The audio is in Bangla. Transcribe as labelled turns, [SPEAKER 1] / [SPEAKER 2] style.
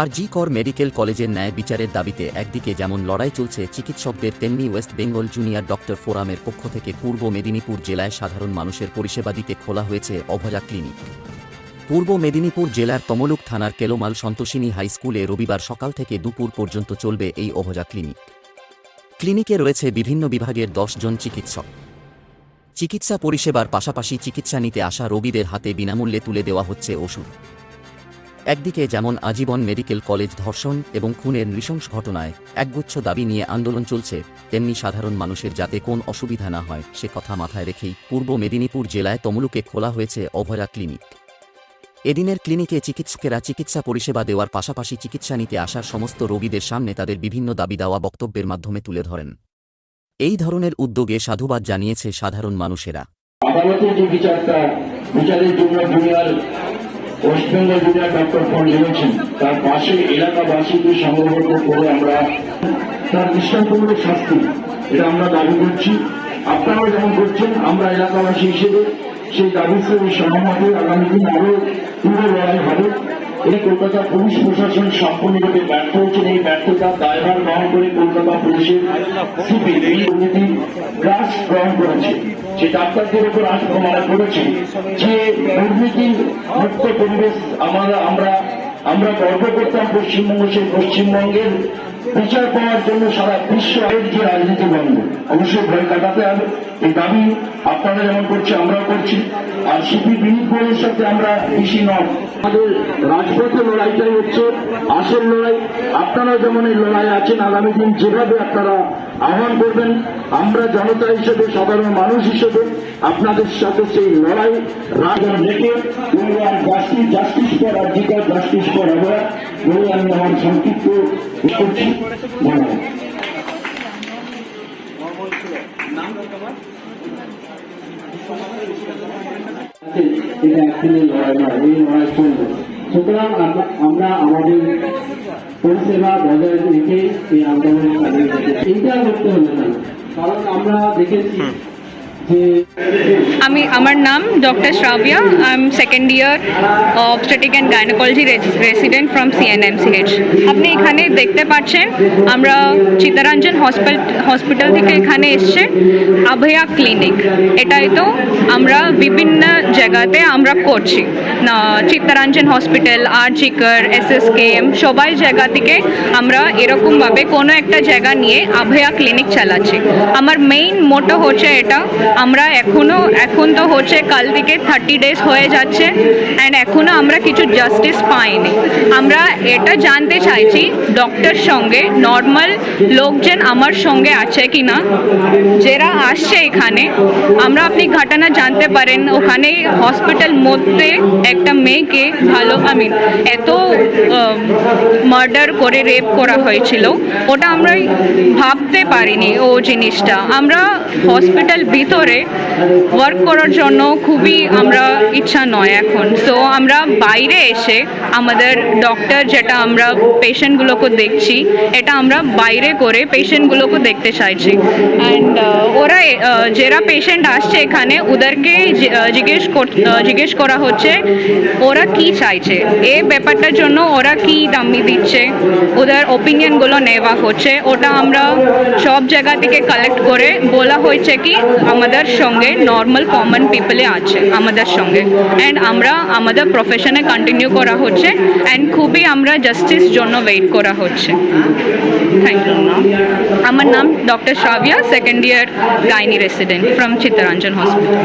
[SPEAKER 1] আর জি কর মেডিকেল কলেজের ন্যায় বিচারের দাবিতে একদিকে যেমন লড়াই চলছে চিকিৎসকদের, তেমনি ওয়েস্ট বেঙ্গল জুনিয়র ডক্টর ফোরামের পক্ষ থেকে পূর্ব মেদিনীপুর জেলায় সাধারণ মানুষের পরিষেবা দিতে খোলা হয়েছে অভয়া ক্লিনিক। পূর্ব মেদিনীপুর জেলার তমলুক থানার কেলোমাল সন্তোষিনী হাই স্কুলে রবিবার সকাল থেকে দুপুর পর্যন্ত চলবে এই অভয়া ক্লিনিক। ক্লিনিকে রয়েছে বিভিন্ন বিভাগের জন চিকিৎসক। চিকিৎসা পরিষেবার পাশাপাশি চিকিৎসা নিতে আসা রোগীদের হাতে বিনামূল্যে তুলে দেওয়া হচ্ছে ওষুধ। একদিকে যেমন আজীবন মেডিকেল কলেজ ধর্ষণ এবং খুনের নৃশংস ঘটনায় একগুচ্ছ দাবি নিয়ে আন্দোলন চলছে, তেমনি সাধারণ মানুষের যাতে কোন অসুবিধা না হয়, সে কথা মাথায় রেখেই পূর্ব মেদিনীপুর জেলায় তমলুকে খোলা হয়েছে অভয়া ক্লিনিক। এদিনের ক্লিনিকে চিকিৎসকেরা চিকিৎসা পরিষেবা দেওয়ার পাশাপাশি চিকিৎসা নিতে আসার সমস্ত রোগীদের সামনে তাদের বিভিন্ন দাবি দেওয়া বক্তব্যের মাধ্যমে তুলে ধরেন। এই ধরনের উদ্যোগে সাধুবাদ জানিয়েছে সাধারণ মানুষেরা।
[SPEAKER 2] ওয়েস্ট বেঙ্গল ডক্টর ফোন জেনেছেন তার পাশে এলাকাবাসীকে সংগঠিত করে আমরা তার দৃষ্টান্তমূলক শাস্তি, এটা আমরা দাবি করছি। আপনারাও যেমন করছেন, আমরা এলাকাবাসী হিসেবে সেই দাবির সঙ্গে সহমতে আগামী দিন আরও তীব্র লড়াই হবে। এই কলকাতা পুলিশ প্রশাসন সম্পূর্ণরূপে ব্যর্থ হচ্ছেন এই ব্যর্থতার দায়ভার গ্রহণ করে কলকাতা পুলিশের সিপি, এই দুর্নীতি গ্রাস গ্রহণ করেছে। যে ডাক্তারদের উপর আক্রমণ করেছে, যে দুর্নীতি মুক্ত পরিবেশ আমরা আমরা আমরা গর্ব করতাম পশ্চিমবঙ্গ সেই পশ্চিমবঙ্গের বিচার পাওয়ার জন্য সারা বিশ্ব এর যে রাজনীতি বন্ধ, অবশ্যই ভয় কাটাতে হবে। এই দাবি আপনারা যেমন করছে আমরাও করছি। আর সিপি বিনীত গোয়েলের সাথে আমরা বেশি নয়। আমাদের রাজপথে লড়াইটাই হচ্ছে আসল লড়াই। আপনারা যেমন এই লড়াই আছেন, আগামী দিন যেভাবে আপনারা আহ্বান করবেন, আমরা জনতা হিসেবে, সাধারণ মানুষ হিসেবে আপনাদের সাথে সেই লড়াই রাজন রেখে justice justice for RG Kar justice for অবয়ার বলে। আমি আমার সংক্ষিপ্ত করছি এই লড়াই সুতরাং আমরা- আমাদের পরিষেবা বজায় রেখে এই আন্দোলন চালিয়ে এইটা করতে হবে না। কারণ আমরা দেখেছি
[SPEAKER 3] আমি, আমার নাম doctor Shrabya. I am second year obstetric and gynaecology resident from CNMCH আপনি এখানে দেখতে পাচ্ছেন, আমরা চিত্তরঞ্জন হসপিটাল হসপিটাল থেকে এখানে এসছে, আভয়া ক্লিনিক। এটাই তো আমরা বিভিন্ন জায়গাতে আমরা করছি। না, চিত্তরঞ্জন হসপিটাল, আর জিকর, এস এস কে এম, সবাই জায়গা থেকে আমরা এরকমভাবে কোনো একটা জায়গা নিয়ে আভয়া ক্লিনিক চালাচ্ছি। আমার মেইন মোটো হচ্ছে এটা আমরা এখনও এখন তো হচ্ছে কাল থেকে থার্টি ডেজ হয়ে যাচ্ছে অ্যান্ড এখনও আমরা কিছু জাস্টিস পাইনি। আমরা এটা জানতে চাইছি ডক্টর সঙ্গে নর্মাল লোকজন আমার সঙ্গে আছে কি না যারা আসছে এখানে, আমরা আপনি ঘটনা জানতে পারেন। ওখানে হসপিটাল মধ্যে একটা মেয়েকে ভালো আই মিন এত মার্ডার করে রেপ করা হয়েছিল। ওটা আমরা ভাবতে পারিনি ও জিনিসটা। আমরা হসপিটাল ভিতরে ওয়ার্ক করার জন্য খুবই আমরা ইচ্ছা নয় এখন। সো আমরা বাইরে এসে আমাদের ডক্টর যেটা আমরা পেশেন্টগুলোকে দেখছি, এটা আমরা বাইরে করে পেশেন্টগুলোকে দেখতে চাইছি। অ্যান্ড ওরা যারা পেশেন্ট আসছে এখানে, ওদেরকে জিজ্ঞেস কর- জিজ্ঞেস করা হচ্ছে, ওরা কি চাইছে? এই ব্যাপারটার জন্য ওরা কি দামি দিচ্ছে? ওদের ওপিনিয়নগুলো নেওয়া হচ্ছে। ওটা আমরা সব জায়গা থেকে কালেক্ট করে বলা হয়েছে কি আমাদের সঙ্গে নর্মাল কমন পিপলে আছে, আমাদের সঙ্গে। অ্যান্ড আমরা আমাদের প্রফেশনে কন্টিনিউ করা হচ্ছে অ্যান্ড খুবই আমরা জাস্টিস জন্য ওয়েট করা হচ্ছে। থ্যাংক ইউ আমার নাম doctor Shrabya second year gynae resident from Chittaranjan hospital